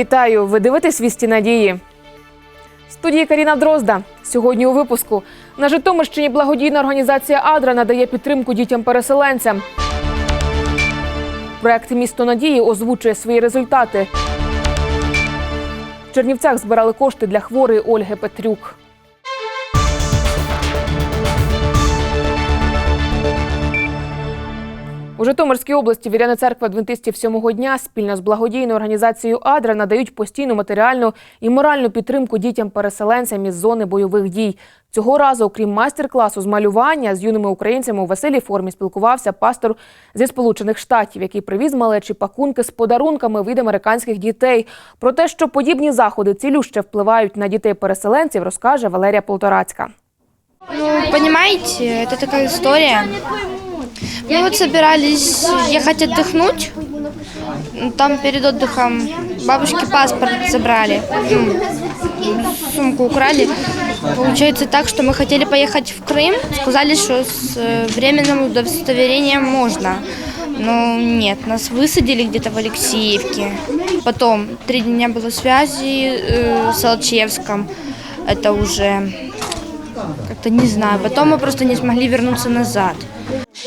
Вітаю! Ви дивитесь вісті надії. В Студії Каріна Дрозда. Сьогодні у випуску на Житомирщині благодійна організація Адра надає підтримку дітям-переселенцям. Проект Місто надії озвучує свої результати. В Чернівцях збирали кошти для хворої Ольги Петрюк. У Житомирській області віряни церкви адвентистів сьомого дня спільно з благодійною організацією Адра надають постійну матеріальну і моральну підтримку дітям-переселенцям із зони бойових дій. Цього разу, окрім майстер-класу з малювання з юними українцями у веселій формі спілкувався пастор зі Сполучених Штатів, який привіз малечі пакунки з подарунками від американських дітей. Про те, що подібні заходи цілюще впливають на дітей-переселенців, розкаже Валерія Полторацька. Ну, понимаете, это такая история. Мы вот собирались ехать отдохнуть. Там перед отдыхом бабушке паспорт забрали. Ну, сумку украли. Получается так, что мы хотели поехать в Крым. Сказали, что с э, временным удостоверением можно. Но нет, нас высадили где-то в Алексеевке. Потом три дня было связи э, с Алчевском. Это уже как-то не знаю. Потом мы просто не смогли вернуться назад.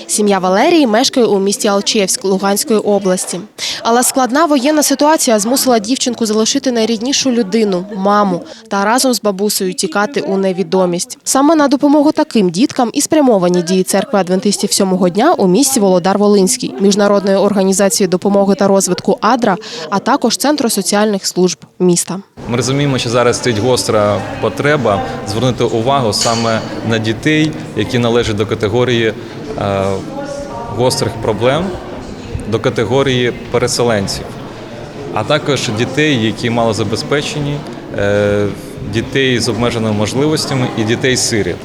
Сім'я Валерії мешкає у місті Алчевськ Луганської області. Але складна воєнна ситуація змусила дівчинку залишити найріднішу людину маму та разом з бабусею тікати у невідомість. Саме на допомогу таким діткам і спрямовані дії церкви адвентистів сьомого дня у місті Володар Волинський, міжнародної організації допомоги та розвитку Адра, а також Центру соціальних служб міста. Ми розуміємо, що зараз стоїть гостра потреба звернути увагу саме на дітей, які належать до категорії гострих проблем, до категорії переселенців, а також дітей, які малозабезпечені, е, дітей з обмеженими можливостями і дітей-сиріт.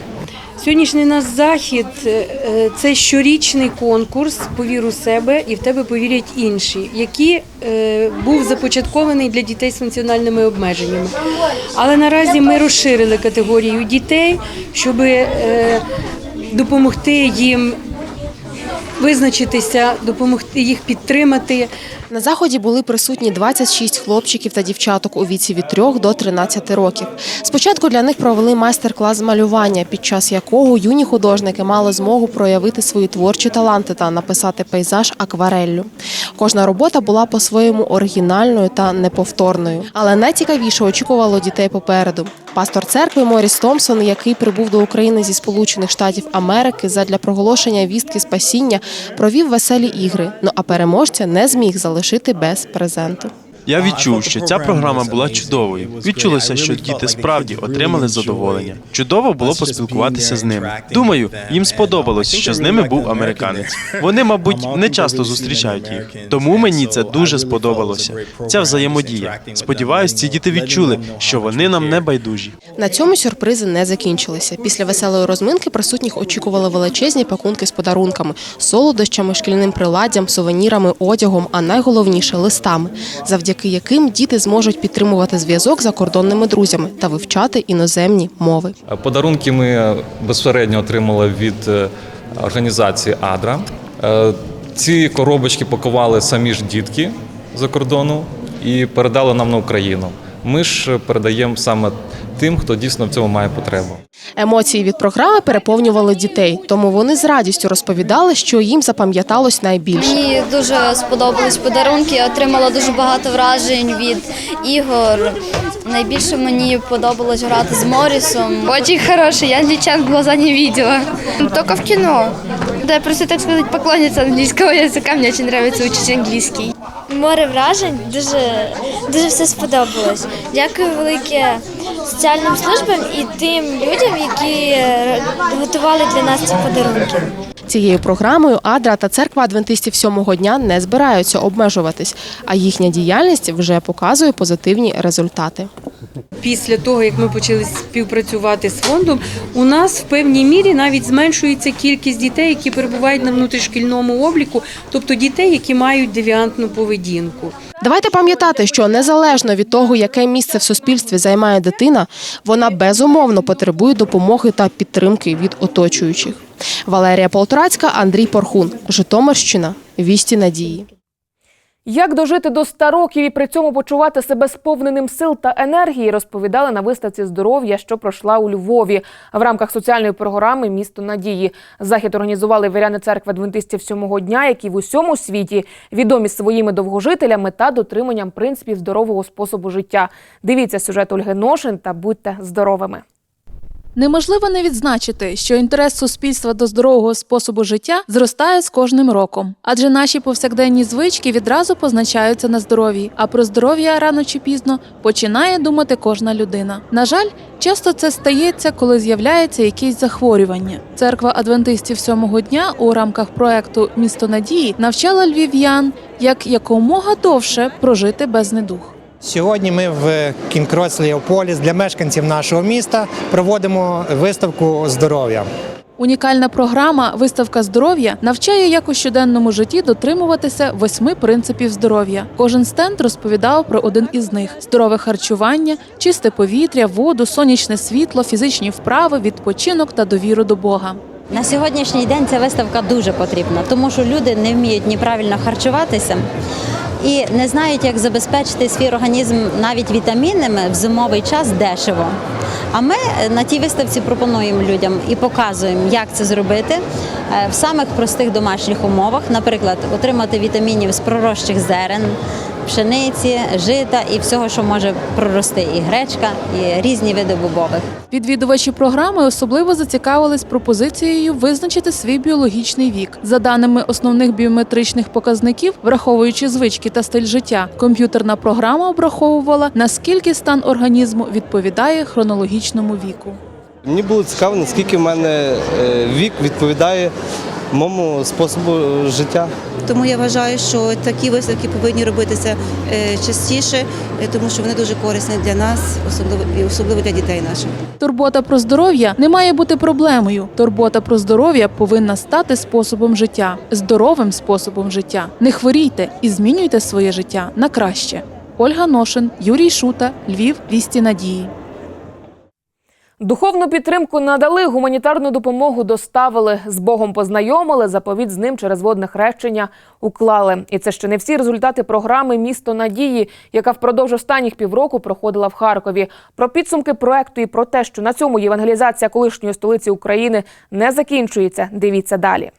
Сьогоднішній наш захід е, це щорічний конкурс Повір у себе і в тебе повірять інші, який е, був започаткований для дітей з функціональними обмеженнями. Але наразі ми розширили категорію дітей, щоб е, допомогти їм визначитися, допомогти їх підтримати. На заході були присутні 26 хлопчиків та дівчаток у віці від 3 до 13 років. Спочатку для них провели майстер-клас малювання, під час якого юні художники мали змогу проявити свої творчі таланти та написати пейзаж аквареллю. Кожна робота була по-своєму оригінальною та неповторною. Але найцікавіше очікувало дітей попереду. Пастор церкви Моріс Томпсон, який прибув до України зі Сполучених Штатів Америки задля проголошення вістки спасіння, провів веселі ігри. Ну а переможця не зміг залишити без презенту. Я відчув, що ця програма була чудовою. Відчулося, що діти справді отримали задоволення. Чудово було поспілкуватися з ними. Думаю, їм сподобалось, що з ними був американець. Вони, мабуть, не часто зустрічають їх. Тому мені це дуже сподобалося. Ця взаємодія. Сподіваюсь, ці діти відчули, що вони нам не байдужі. На цьому сюрпризи не закінчилися. Після веселої розминки присутніх очікували величезні пакунки з подарунками, солодощами, шкільним приладдям, сувенірами, одягом, а найголовніше листами, завдяки яким діти зможуть підтримувати зв'язок з закордонними друзями та вивчати іноземні мови. Е, Подарунки ми безпосередньо отримали від е, організації Адра. Е, Ці коробочки пакували самі ж дітки за кордону і передали нам на Україну. Ми ж передаємо саме тим, хто дійсно в цьому має потребу. Емоції від програми переповнювали дітей, тому вони з радістю розповідали, що їм запам'яталось найбільше. Мені дуже сподобались подарунки. Я отримала дуже багато вражень від ігор. Найбільше мені подобалось грати з Морісом. Очень хороший, я англичан в глаза не видела. Только в кино. Да, просто, так сказать, поклонница английского языка. Мне очень нравится учить английский. Море вражень, дуже, дуже все сподобалось. Дякую велике соціальним службам і тим людям, які е, готували для нас ці подарунки. Цією програмою Адра та церква адвентистів сьомого дня не збираються обмежуватись, а їхня діяльність вже показує позитивні результати. Після того, як ми почали співпрацювати з фондом, у нас в певній мірі навіть зменшується кількість дітей, які перебувають на внутрішкільному обліку, тобто дітей, які мають девіантну поведінку. Давайте пам'ятати, що незалежно від того, яке місце в суспільстві займає дитина, вона безумовно потребує допомоги та підтримки від оточуючих. Валерія Полторацька, Андрій Порхун, Житомирщина, Вісті Надії. Як дожити до 100 років і при цьому почувати себе сповненим сил та енергії, розповідали на виставці здоров'я, що пройшла у Львові в рамках соціальної програми Місто надії. Захід організували віряни церкви адвентистів сьомого дня, які в усьому світі відомі своїми довгожителями та дотриманням принципів здорового способу життя. Дивіться сюжет Ольги Ношин та будьте здоровими. Неможливо не відзначити, що інтерес суспільства до здорового способу життя зростає з кожним роком, адже наші повсякденні звички відразу позначаються на здоров'ї, а про здоров'я рано чи пізно починає думати кожна людина. На жаль, часто це стається, коли з'являється якесь захворювання. Церква адвентистів сьомого дня у рамках проекту Місто надії навчала львів'ян, як якомога довше прожити без недуг. Сьогодні ми в Кінкрос Леополіс для мешканців нашого міста проводимо виставку здоров'я. Унікальна програма Виставка здоров'я навчає, як у щоденному житті дотримуватися восьми принципів здоров'я. Кожен стенд розповідав про один із них: здорове харчування, чисте повітря, воду, сонячне світло, фізичні вправи, відпочинок та довіру до Бога. На сьогоднішній день ця виставка дуже потрібна, тому що люди не вміють ні правильно харчуватися і не знають, як забезпечити свій організм навіть вітамінами в зимовий час дешево. А ми на тій виставці пропонуємо людям і показуємо, як це зробити е, в самих простих домашніх умовах, наприклад, отримати вітамінів з пророщих зерен, пшениці, жита і всього, що може прорости, і гречка, і різні види бобових. Відвідувачі програми особливо зацікавились пропозицією визначити свій біологічний вік. За даними основних біометричних показників, враховуючи звички та стиль життя, комп'ютерна програма обраховувала наскільки стан організму відповідає хронологічному віку. Мені було цікаво, наскільки в мене е, вік відповідає моєму способу життя. Тому я вважаю, що такі виставки повинні робитися е, частіше, е, тому що вони дуже корисні для нас, особливо і особливо для дітей наших. Турбота про здоров'я не має бути проблемою. Турбота про здоров'я повинна стати способом життя, здоровим способом життя. Не хворійте і змінюйте своє життя на краще. Ольга Ношин, Юрій Шута, Львів, вісті надії. Духовну підтримку надали, гуманітарну допомогу доставили, з Богом познайомили, заповідь з ним через водне хрещення уклали. І це ще не всі результати програми Місто надії, яка впродовж останніх півроку проходила в Харкові. Про підсумки проекту і про те, що на цьому євангелізація колишньої столиці України не закінчується. Дивіться далі.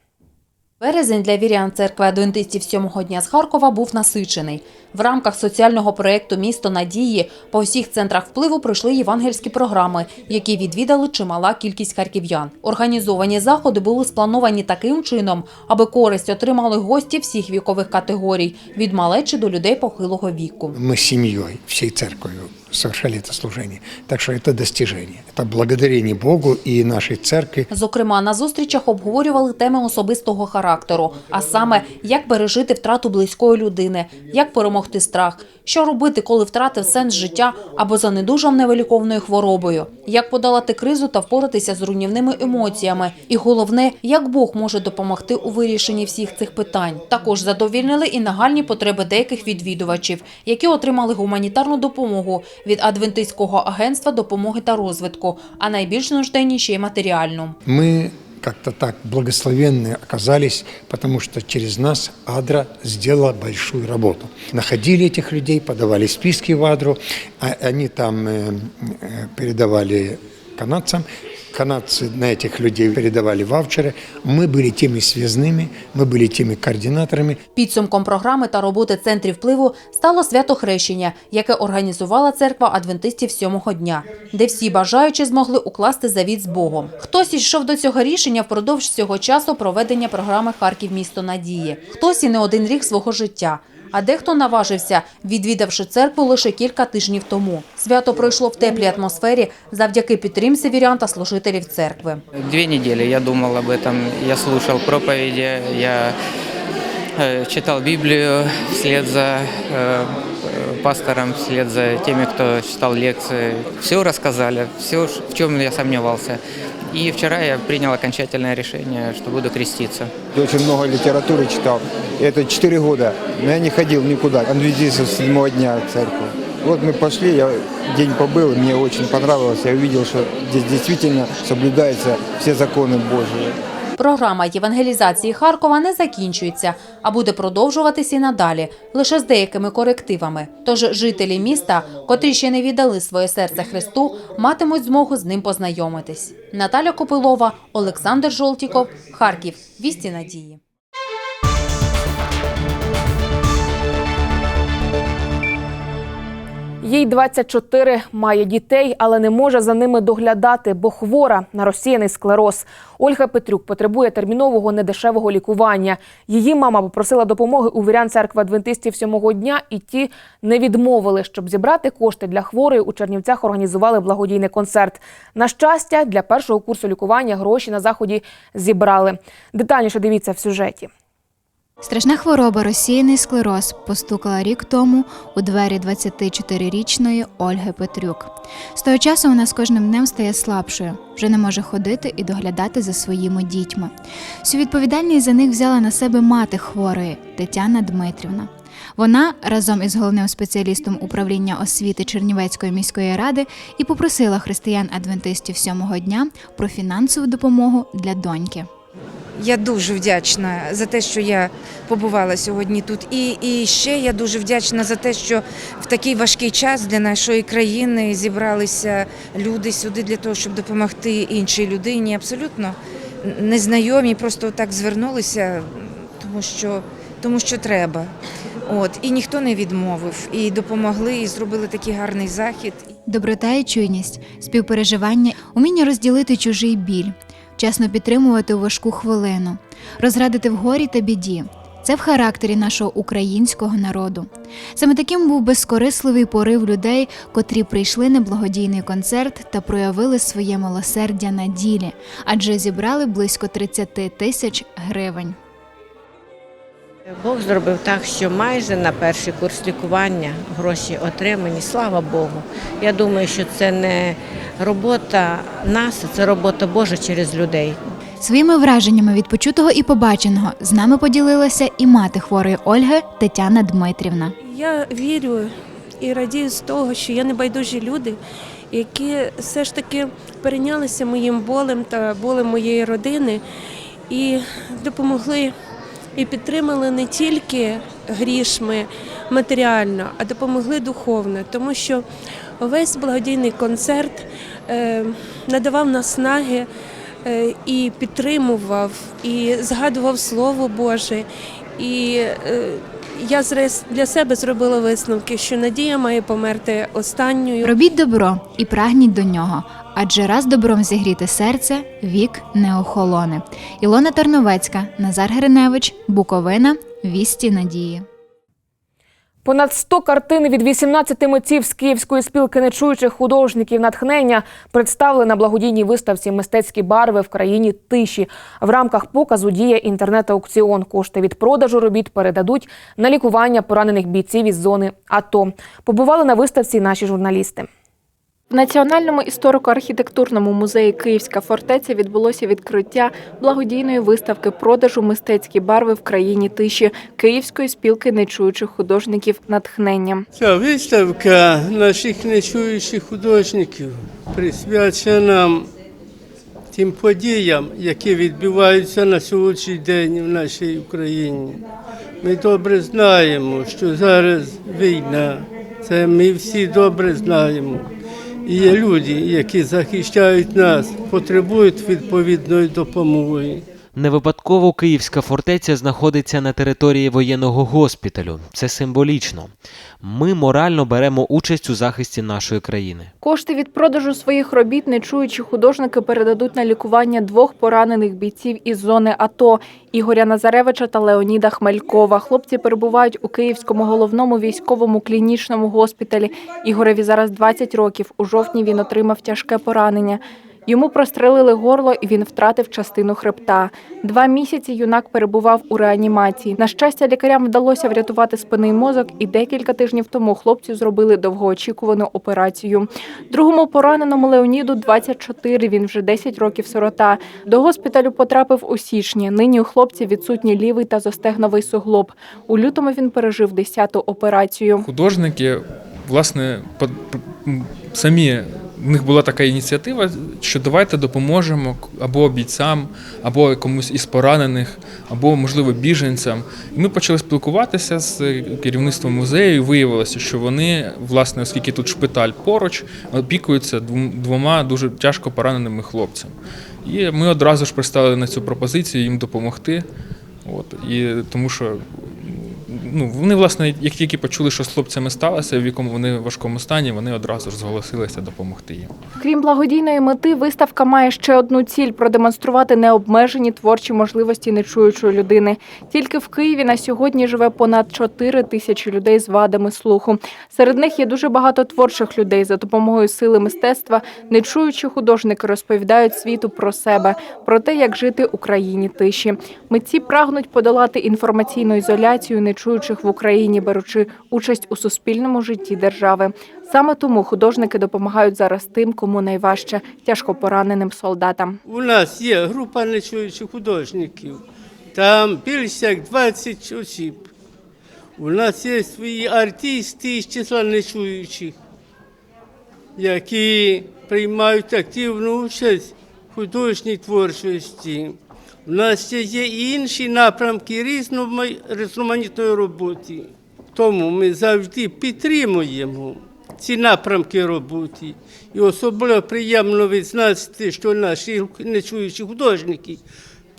Березень для вірян церкви адвентистів сьомого дня з Харкова був насичений. В рамках соціального проєкту Місто надії по всіх центрах впливу пройшли євангельські програми, які відвідали чимала кількість харків'ян. Організовані заходи були сплановані таким чином, аби користь отримали гості всіх вікових категорій від малечі до людей похилого віку. Мы с семьей, всей церковью совершали это служение. Так что это достижение. Это благодарение Богу и нашей церкви. Зокрема, на зустрічах обговорювали теми особистого характеру, а саме, як пережити втрату близької людини, як перемогти страх, що робити, коли втратив сенс життя або занедужав невиліковною хворобою, як подолати кризу та впоратися з руйнівними емоціями. І головне, як Бог може допомогти у вирішенні всіх цих питань. Також задовільнили і нагальні потреби деяких відвідувачів, які отримали гуманітарну допомогу від Адвентистського агентства допомоги та розвитку, а найбільш нужденні ще й матеріальну. Мы как-то так благословенны оказались, потому что через нас Адра сделала большую работу. Находили этих людей, подавали списки в Адру, а они там э, э, передавали канадцам, канадцы на этих людей передавали ваучеры. Мы были теми связными, мы были теми координаторами. Підсумком програми та роботи центрів впливу стало свято хрещення, яке організувала церква адвентистів сьомого дня, де всі бажаючі змогли укласти завіт з Богом. Хтось йшов до цього рішення впродовж цього часу проведення програми Харків місто надії. Хтось і не один рік свого життя. А дехто наважився, відвідавши церкву лише кілька тижнів тому. Свято пройшло в теплій атмосфері завдяки підтримці вірян та служителів церкви. Две недели я думал об этом, я слушал проповеди, я э, читал Библию вслед за э, э, пастором, вслед за теми, кто читал лекции. Все рассказали, все, в чем я сомневался. И вчера я принял окончательное решение, что буду креститься. Я очень много литературы читал. И это 4 года. Но я не ходил никуда. Адвентистов с седьмого дня в церковь. Вот мы пошли, я день побыл, мне очень понравилось. Я увидел, что здесь действительно соблюдаются все законы Божьи. Програма євангелізації Харкова не закінчується, а буде продовжуватись і надалі, лише з деякими корективами. Тож жителі міста, котрі ще не віддали своє серце Христу, матимуть змогу з ним познайомитись. Наталя Копилова, Олександр Жолтіков, Харків. Вісті надії. Їй 24, має дітей, але не може за ними доглядати, бо хвора на розсіяний склероз. Ольга Петрюк потребує термінового недешевого лікування. Її мама попросила допомоги у вірян церкви адвентистів сьомого дня, і ті не відмовили. Щоб зібрати кошти для хворої, у Чернівцях організували благодійний концерт. На щастя, для першого курсу лікування гроші на заході зібрали. Детальніше дивіться в сюжеті. Страшна хвороба розсіяний склероз постукала рік тому у двері 24-річної Ольги Петрюк. З того часу вона з кожним днем стає слабшою, вже не може ходити і доглядати за своїми дітьми. Всю відповідальність за них взяла на себе мати хворої Тетяна Дмитрівна. Вона разом із головним спеціалістом управління освіти Чернівецької міської ради і попросила християн-адвентистів сьомого дня про фінансову допомогу для доньки. Я дуже вдячна за те, що я побувала сьогодні тут. І, і ще я дуже вдячна за те, що в такий важкий час для нашої країни зібралися люди сюди для того, щоб допомогти іншій людині. Абсолютно незнайомі, просто так звернулися, тому що, тому що треба. От і ніхто не відмовив, і допомогли, і зробили такий гарний захід. Доброта і чуйність, співпереживання, уміння розділити чужий біль, чесно підтримувати у важку хвилину, розрадити в горі та біді. Це в характері нашого українського народу. Саме таким був безкорисливий порив людей, котрі прийшли на благодійний концерт та проявили своє милосердя на ділі, адже зібрали близько 30 тисяч гривень. Бог зробив так, що майже на перший курс лікування гроші отримані, слава Богу. Я думаю, що це не робота нас, це робота Божа через людей. Своїми враженнями від почутого і побаченого з нами поділилася і мати хворої Ольги Тетяна Дмитрівна. Я вірю і радію з того, що є небайдужі люди, які все ж таки перейнялися моїм болем та болем моєї родини і допомогли і підтримали не тільки грішми матеріально, а допомогли духовно, тому що весь благодійний концерт е, надавав наснаги е, і підтримував, і згадував Слово Боже. І е, я для себе зробила висновки, що надія має померти останньою. Робіть добро і прагніть до нього, адже раз добром зігріти серце, вік не охолоне. Ілона Тарновецька, Назар Гриневич, Буковина, Вісті надії. Понад 100 картин від 18 митців з Київської спілки нечуючих художників натхнення представили на благодійній виставці Мистецькі барви в країні тиші. В рамках показу діє інтернет-аукціон. Кошти від продажу робіт передадуть на лікування поранених бійців із зони АТО. Побували на виставці наші журналісти. В Національному історико-архітектурному музеї Київська фортеця відбулося відкриття благодійної виставки продажу мистецькі барви в країні тиші Київської спілки нечуючих художників натхнення. Ця виставка наших нечуючих художників присвячена тим подіям, які відбуваються на сьогоднішній день в нашій Україні. Ми добре знаємо, що зараз війна, це ми всі добре знаємо. І є люди, які захищають нас, потребують відповідної допомоги. Не випадково Київська фортеця знаходиться на території воєнного госпіталю. Це символічно. Ми морально беремо участь у захисті нашої країни. Кошти від продажу своїх робіт нечуючі художники передадуть на лікування двох поранених бійців із зони АТО Ігоря Назаревича та Леоніда Хмелькова. Хлопці перебувають у Київському головному військовому клінічному госпіталі. Ігореві зараз 20 років. У жовтні він отримав тяжке поранення. Йому прострелили горло, і він втратив частину хребта. Два місяці юнак перебував у реанімації. На щастя, лікарям вдалося врятувати спинний мозок, і декілька тижнів тому хлопцю зробили довгоочікувану операцію. Другому пораненому Леоніду 24, Він вже 10 років сирота. До госпіталю потрапив у січні. Нині у хлопця відсутній лівий та зостегновий суглоб. У лютому він пережив 10-ту операцію. Художники, власне, самі в них була така ініціатива, що давайте допоможемо або бійцям, або комусь із поранених, або, можливо, біженцям. І ми почали спілкуватися з керівництвом музею. і Виявилося, що вони, власне, оскільки тут шпиталь поруч, опікуються двом- двома дуже тяжко пораненими хлопцями. І ми одразу ж пристали на цю пропозицію їм допомогти. От, і тому що ну, вони, власне, як тільки почули, що з хлопцями сталося, в якому вони в важкому стані, вони одразу ж зголосилися допомогти їм. Крім благодійної мети, виставка має ще одну ціль продемонструвати необмежені творчі можливості нечуючої людини. Тільки в Києві на сьогодні живе понад 4 тисячі людей з вадами слуху. Серед них є дуже багато творчих людей. За допомогою сили мистецтва нечуючі художники розповідають світу про себе, про те, як жити Україні тиші. Митці прагнуть подолати інформаційну ізоляцію нечуючих в Україні, беручи участь у суспільному житті держави. Саме тому художники допомагають зараз тим, кому найважче тяжко пораненим солдатам. У нас є група нечуючих художників, там більше як 20 осіб. У нас є свої артисти з числа нечуючих, які приймають активну участь в художній творчості. У нас є і інші напрямки різнома- різноманітної роботи. Тому ми завжди підтримуємо ці напрямки роботи. І особливо приємно відзначити, що наші нечуючі художники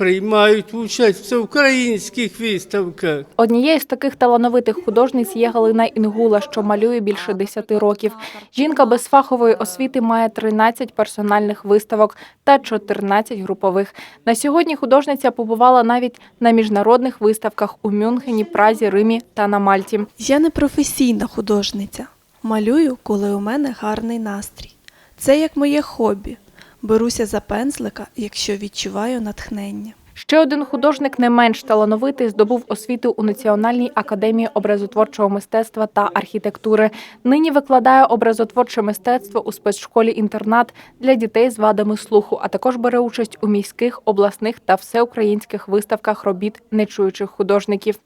приймають участь в всеукраїнських виставках. Однією з таких талановитих художниць є Галина Інгула, що малює більше 10 років. Жінка без фахової освіти має 13 персональних виставок та 14 групових. На сьогодні художниця побувала навіть на міжнародних виставках у Мюнхені, Празі, Римі та на Мальті. Я не професійна художниця. Малюю, коли у мене гарний настрій. Це як моє хобі. Беруся за пензлика, якщо відчуваю натхнення. Ще один художник, не менш талановитий, здобув освіту у Національній академії образотворчого мистецтва та архітектури. Нині викладає образотворче мистецтво у спецшколі-інтернат для дітей з вадами слуху, а також бере участь у міських, обласних та всеукраїнських виставках робіт нечуючих художників.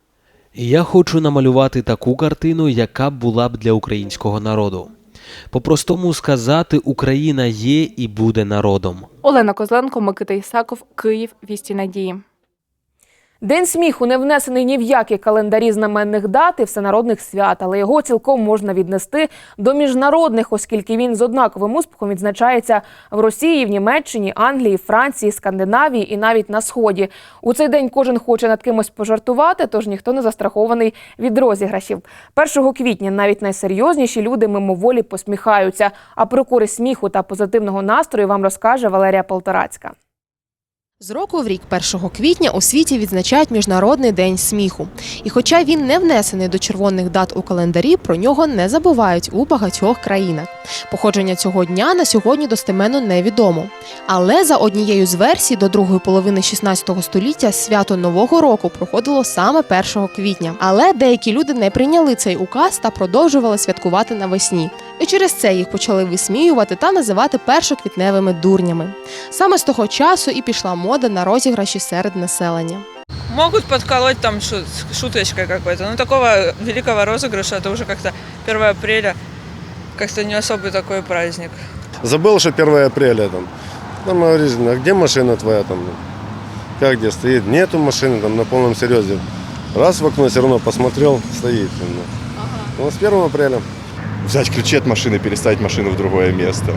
Я хочу намалювати таку картину, яка була б для українського народу. По-простому сказати, Україна є і буде народом. Олена Козленко, Микита Ісаков, Київ, Вісті Надії. День сміху не внесений ні в які календарі знаменних дат і всенародних свят, але його цілком можна віднести до міжнародних, оскільки він з однаковим успіхом відзначається в Росії, в Німеччині, Англії, Франції, Скандинавії і навіть на сході. У цей день кожен хоче над кимось пожартувати, тож ніхто не застрахований від розіграшів. 1 квітня навіть найсерйозніші люди мимоволі посміхаються. А про користь сміху та позитивного настрою вам розкаже Валерія Полторацька. З року в рік 1 квітня у світі відзначають Міжнародний день сміху. І хоча він не внесений до червоних дат у календарі, про нього не забувають у багатьох країнах. Походження цього дня на сьогодні достеменно невідомо. Але за однією з версій до другої половини 16 століття свято Нового року проходило саме 1 квітня. Але деякі люди не прийняли цей указ та продовжували святкувати навесні. І через це їх почали висміювати та називати першоквітневими дурнями. Саме з того часу і пішла мода на розіграші серед населення. Могут подколоть там шу- шуточкой какой-то. Но такого великого розыгрыша, это уже как-то 1 апреля, как-то не особый такой праздник. Забыл, что 1 апреля там. Там говорит, а где машина твоя там? Как где стоит? Нету машины там на полном серьезе. Раз в окно все равно посмотрел, стоит. там, ну. Ну, с 1 апреля. взять ключи от машины, переставить машину в другое место.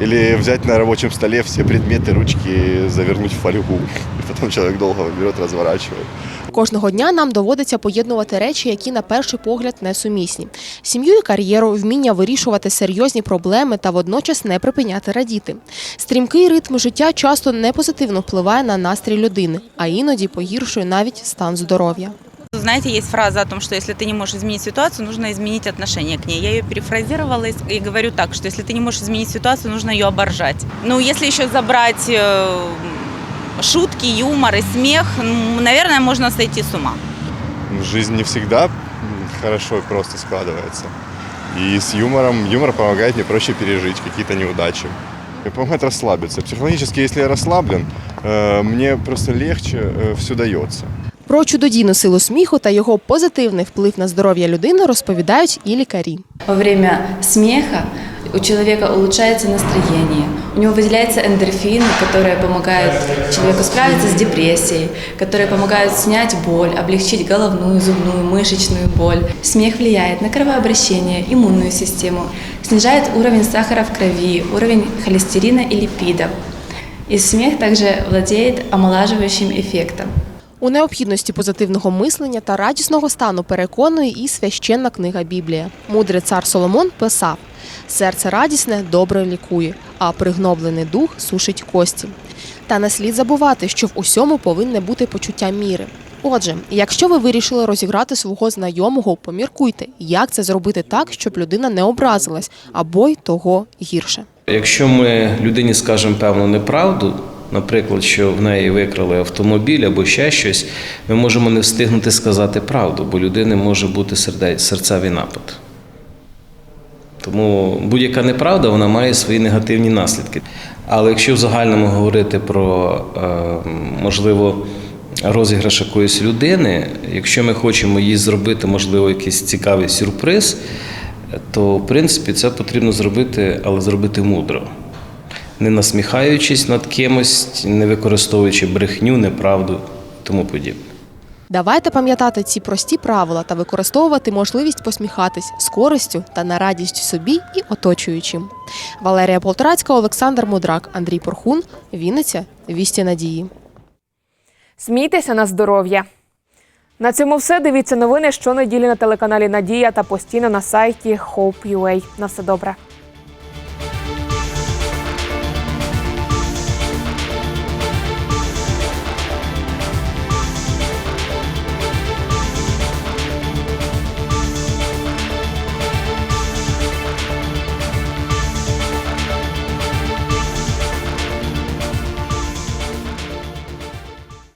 Или взять на рабочем столе все предметы, ручки, завернуть в фольгу. И потом человек долго берет, разворачивает. Кожного дня нам доводиться поєднувати речі, які на перший погляд несумісні: сім'ю і кар'єру, вміння вирішувати серйозні проблеми та водночас не припиняти радіти. Стрімкий ритм життя часто не позитивно впливає на настрій людини, а іноді погіршує навіть стан здоров'я. Знаете, есть фраза о том, что если ты не можешь изменить ситуацию, нужно изменить отношение к ней. Я ее перефразировала и говорю так, что если ты не можешь изменить ситуацию, нужно ее оборжать. Ну, если еще забрать э, шутки, юмор и смех, наверное, можно сойти с ума. Жизнь не всегда хорошо и просто складывается. И с юмором, юмор помогает мне проще пережить какие-то неудачи. И помогает расслабиться. Психологически, если я расслаблен, э, мне просто легче все дается. Про чудодійну силу сміху та його позитивний вплив на здоров'я людини розповідають і лікарі. Во время смеха у человека улучшается настроение, у него выделяются эндорфины, которые помогают человеку справиться с депрессией, которые помогают снять боль, облегчить головную, зубную, мышечную боль. Смех влияет на кровообращение, иммунную систему, снижает уровень сахара в крови, уровень холестерина и липидов. И смех также владеет омолаживающим эффектом. У необхідності позитивного мислення та радісного стану переконує і священна книга Біблія. Мудрий цар Соломон писав: серце радісне добре лікує, а пригноблений дух сушить кості. Та не слід забувати, що в усьому повинне бути почуття міри. Отже, якщо ви вирішили розіграти свого знайомого, поміркуйте, як це зробити так, щоб людина не образилась, або й того гірше. Якщо ми людині скажемо певну неправду, наприклад, що в неї викрали автомобіль або ще щось, ми можемо не встигнути сказати правду, бо людини може бути серцевий напад. Тому будь-яка неправда вона має свої негативні наслідки. Але якщо в загальному говорити про е, можливо розіграш якоїсь людини, якщо ми хочемо їй зробити, можливо, якийсь цікавий сюрприз, то в принципі це потрібно зробити, але зробити мудро. Не насміхаючись над кимось, не використовуючи брехню, неправду тому подібне. Давайте пам'ятати ці прості правила та використовувати можливість посміхатись з користю та на радість собі і оточуючим. Валерія Полторацька, Олександр Мудрак, Андрій Порхун, Вінниця, Вісті Надії. Смійтеся на здоров'я. На цьому все. Дивіться новини щонеділі на телеканалі Надія та постійно на сайті Hope.ua. На все добре.